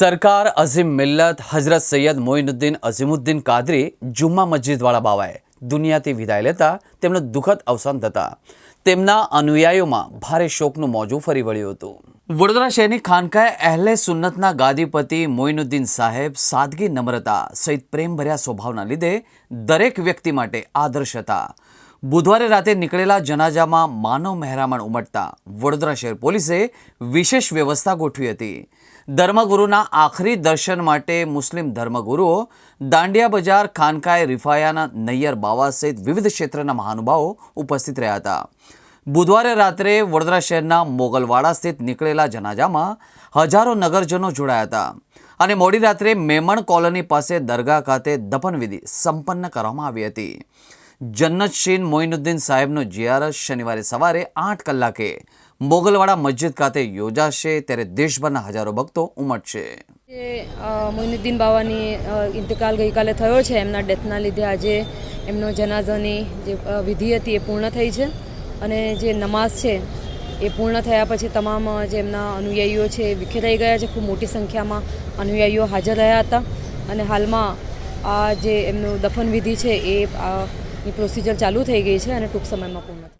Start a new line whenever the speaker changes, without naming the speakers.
સરકાર અઝીમ મિલ્લત હઝરત સૈયદ મોઇનુદ્દીન અઝીમુદ્દીન કાદરી જુમ્મા મસ્જિદવાળા બાવાએ દુનિયાથી વિદાય લેતા તેમનું દુઃખદ અવસાન થતા તેમના અનુયાયીઓમાં ભારે શોકનું મોજું ફરી વળ્યું હતું. વડોદરા શહેરની ખાનકાએ અહેલે સુન્નતના ગાદીપતિ મોઇનુદ્દીન સાહેબ સાદગી નમ્રતા સહિત પ્રેમભર્યા સ્વભાવના લીધે દરેક વ્યક્તિ માટે આદર્શ હતા. બુધવારે રાતે નીકળેલા જનાજામાં માનવ મહેરામણ ઉમટતા વડોદરા શહેર પોલીસે વિશેષ વ્યવસ્થા ગોઠવી હતી. ધર્મગુરુના આખરી દર્શન માટે મુસ્લિમ ધર્મગુરુઓ દાંડિયા બજાર, ખાનકાએ રિફાયાના નૈયર બાવા સહિત વિવિધ ક્ષેત્રના મહાનુભાવો ઉપસ્થિત રહ્યા હતા. બુધવારે રાત્રે વડોદરા શહેરના મોગલવાડા સ્થિત નીકળેલા જનાજામાં હજારો નગરજનો જોડાયા હતા અને મોડી રાત્રે મેમણ કોલોની પાસે દરગાહ ખાતે દફનવિધિ સંપન્ન કરવામાં આવી હતી. જન્નત મોઇનુદ્દીન સાહેબનો જીયારત શનિવારે સવારે આઠ કલાકે. મોગલવાડા મસ્જિદ ખાતે યોજાશે ત્યારે દેશભરના હજારો ભક્તો ઉમટશે.
મોઇનુદ્દીન બાવાની ઇન્તકાલ ગઈકાલે થયો છે, એમના ડેથના લીધે આજે એમનો જનાઝાની જે વિધિ હતી એ પૂર્ણ થઈ છે અને જે નમાઝ છે એ પૂર્ણ થયા પછી તમામ જે એમના અનુયાયીઓ છે વિખેરાઈ ગયા છે. ખૂબ મોટી સંખ્યામાં અનુયાયીઓ હાજર રહ્યા હતા અને હાલમાં આ જે એમનું દફન વિધિ છે એ ની પ્રોસિજર ચાલુ થઈ ગઈ છે અને ટૂંક સમયમાં પૂર્ણ